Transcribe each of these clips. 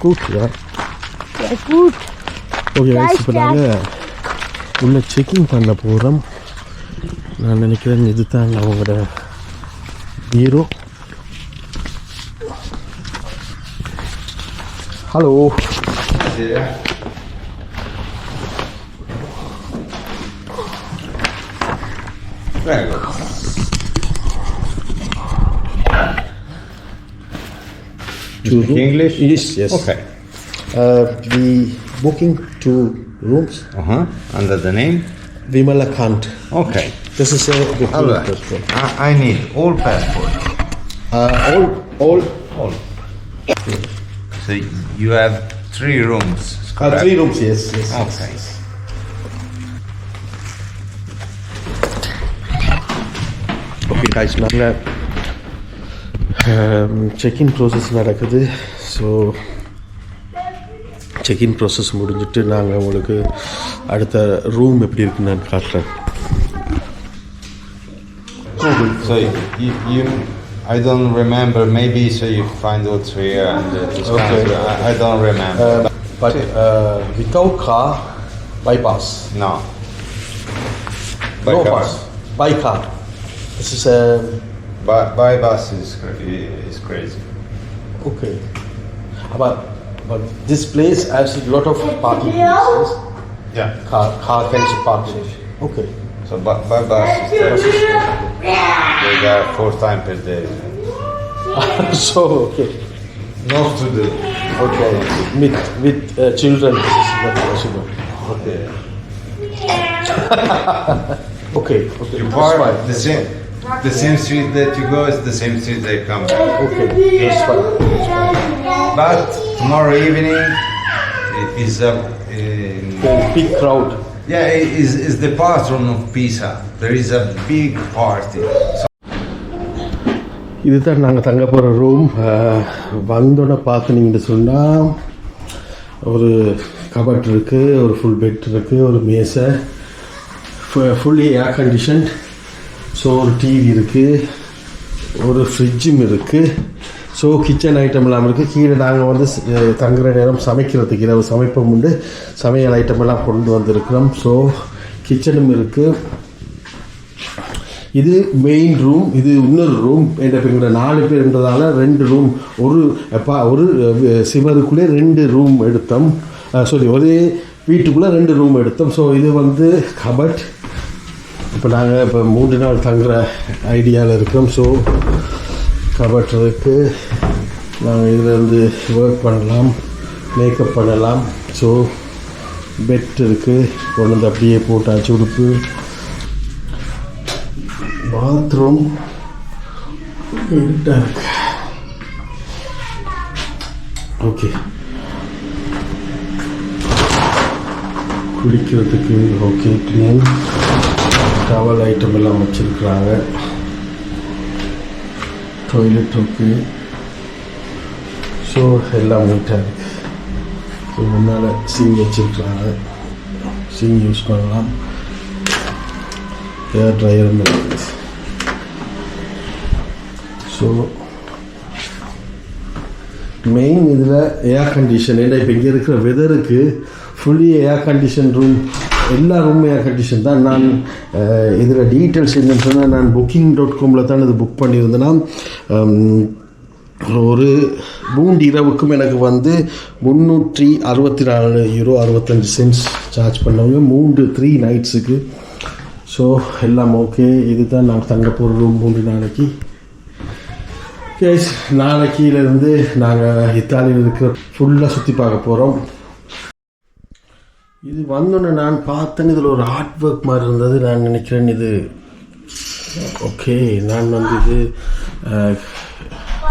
gut, ja. Sehr gut. Okay Guys, இப்போ நாங்கள் உள்ள செக்கிங் பண்ண போகிறோம் நான் நினைக்கிறேன் இது தான் அவங்களோட bureau hello Prego. to room. English? Yes, yes. Okay. Uh, the booking two rooms. Uh huh. Under the name? Vimala Kant. Okay. This is uh, the all right. passport. I, I need all passport. Uh, all, all, all. So you have three rooms. Uh, three rooms, yes, yes. Okay. Yes. Okay, guys, now check in process நடக்குது so check in process முடிஞ்சிட்டு நாங்கள் உங்களுக்கு அடுத்த room எப்படி இருக்குன்னு நான் காட்டுறேன் So you, you, I don't remember. Maybe so you find out here and uh, this kind Okay. of- I, I don't remember. But without car by pass no. By no car. Pass by car this is by, by bus is, is crazy. Okay. But but this place has a lot of parking places. Yeah. Car car can parking. Okay. So by, by bus is 30. They got four times per day. so okay. Not to do. Okay. With with uh, children this is not possible. Okay. okay. Okay. You That's park fine. the same, the same street that you go is the same street they come back. Okay. That's fine. That's fine. But tomorrow evening it is a in, Okay, big crowd. yeah it is is the patron of Pisa. There is a big party. So இதுதான் நாங்கள் தங்க போகிற room வந்தோடனே பார்த்துனீங்கன்னு சொன்னால் ஒரு cupboard இருக்குது ஒரு full bed இருக்குது ஒரு மேசை ஃபுல்லி ஏர் கண்டிஷன் ஸோ ஒரு டிவி இருக்குது ஒரு ஃப்ரிட்ஜும் இருக்குது ஸோ கிச்சன் ஐட்டம் எல்லாம் இருக்குது கீழே நாங்கள் வந்து தங்குற நேரம் சமைக்கிறதுக்கு இரவு சமைப்போம் உண்டு. சமையல் ஐட்டம் எல்லாம் கொண்டு வந்திருக்கிறோம். ஸோ கிச்சனும் இருக்குது இது மெயின் ரூம் இது இன்னொரு ரூம் என்ற நாலு பேர்ன்றதால ரெண்டு ரூம் ஒரு பா ஒரு சிவருக்குள்ளே ரெண்டு ரூம் எடுத்தோம். சாரி ஒரே வீட்டுக்குள்ளே ரெண்டு ரூம் எடுத்தோம். ஸோ இது வந்து கபட் இப்போ நாங்கள் இப்போ மூன்று நாள் தங்குற ஐடியாவில் இருக்கோம். ஸோ கபட் இருக்குது நாங்கள் இதில் ஒர்க் பண்ணலாம் மேக்கப் பண்ணலாம். ஸோ பெட் இருக்குது கொண்டு வந்து அப்படியே போட்டாச்சு உடுப்பு. பாத்ரூம் இருட்டா இருக்கு. ஓகே குளிக்கிறதுக்கு ஓகே க்ளீன் டவல் ஐட்டம் எல்லாம் வச்சுருக்குறாங்க. டாய்லெட் இருக்கு ஸோ எல்லாம் நீட்டாக இருக்கு. ஸோ முன்னால் சிங் வச்சுருக்குறாங்க. சிங் யூஸ் பண்ணலாம். ஏர் ட்ரையரும் இருக்குது ஸோ மெயின் இதில் ஏர் கண்டிஷன் ஏன்னா இப்போ இங்கே இருக்கிற வெதருக்கு ஃபுல்லி ஏர் கண்டிஷன் ரூம் எல்லா ரூமும் ஏர் கண்டிஷன் தான். நான் இதில் டீட்டெயில்ஸ் என்னன்னு சொன்னால் நான் புக்கிங் டாட் காமில் தான் இது புக் பண்ணியிருந்தேன்னா ஒரு மூன்று இரவுக்கும் எனக்கு வந்து முந்நூற்றி அறுபத்தி நாலு யூரோ அறுபத்தஞ்சு சென்ட்ஸ் சார்ஜ் பண்ணவங்க மூன்று த்ரீ நைட்ஸுக்கு ஸோ எல்லாம் ஓகே இதுதான் நான் தங்க போகிற ரூம் மூன்று நாளைக்கு. கேஸ் நாளைக்கிலேருந்து நாங்கள் இத்தாலியில் இருக்கிற ஃபுல்லாக சுற்றி பார்க்க போகிறோம் இது வந்தோடனே நான் பார்த்தேன் இதில் ஒரு ஆர்ட் ஒர்க் மாதிரி இருந்தது. நான் நினைக்கிறேன் இது ஓகே நான் வந்து இது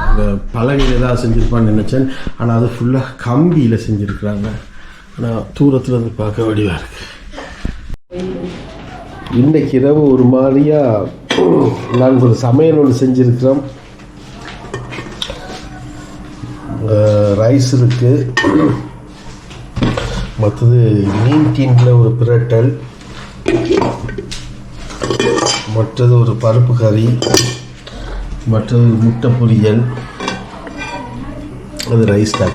அந்த பலகையில் தான் செஞ்சுருப்பான்னு நினச்சேன். ஆனால் அது ஃபுல்லாக கம்பியில் செஞ்சுருக்குறாங்க. ஆனால் தூரத்தில் இருந்து பார்க்க வடிவாக இருக்கு. இன்றைக்கு இரவு ஒரு மாதிரியாக நான் ஒரு சமையல் ஒன்று செஞ்சுருக்கிறோம். ரைஸ் இருக்குது மற்றது மீன் டீனில் ஒரு பிரட்டல். மற்றது ஒரு பருப்பு கறி. மற்றது முட்டை பொரியல். அது ரைஸ் தான்.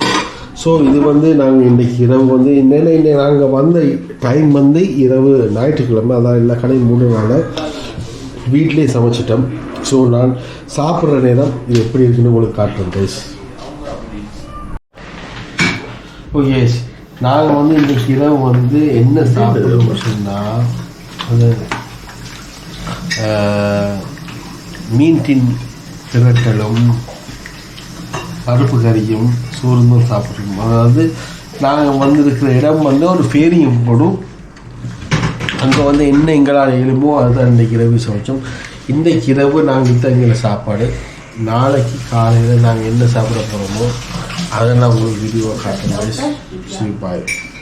ஸோ இது வந்து நாங்கள் இன்றைக்கி இரவு வந்து என்னென்ன இன்னைக்கு நாங்கள் வந்த டைம் வந்து இரவு ஞாயிற்றுக்கிழமை. அதான் எல்லா கடையும் மூணு வீட்டிலே சமைச்சிட்டோம். ஸோ நான் சாப்பிட்ற நேரம் இது எப்படி இருக்குன்னு உங்களுக்கு காட்டுறேன் ரைஸ் ஓகே oh, நாங்கள் வந்து இன்றைக்கி இரவு வந்து என்ன சாப்பிடுறோம் சொன்னால் அது ஆஹ், மீன் டின் திரட்டலும் பருப்பு கறியும் சோறும் தான் சாப்பிட்றோம் அதாவது நாங்கள் வந்திருக்கிற இடம் வந்து ஒரு ஃபேரியும் போடும். அங்கே வந்து என்ன எங்களால் எழுமோ அதுதான் இன்றைக்கு இரவு சமைச்சோம். இன்றைக்கு இரவு நாங்கள் தங்கின சாப்பாடு. நாளைக்கு காலையில் நாங்கள் என்ன சாப்பிட போகிறோமோ I didn't know we would do a compromise. Sleep by it.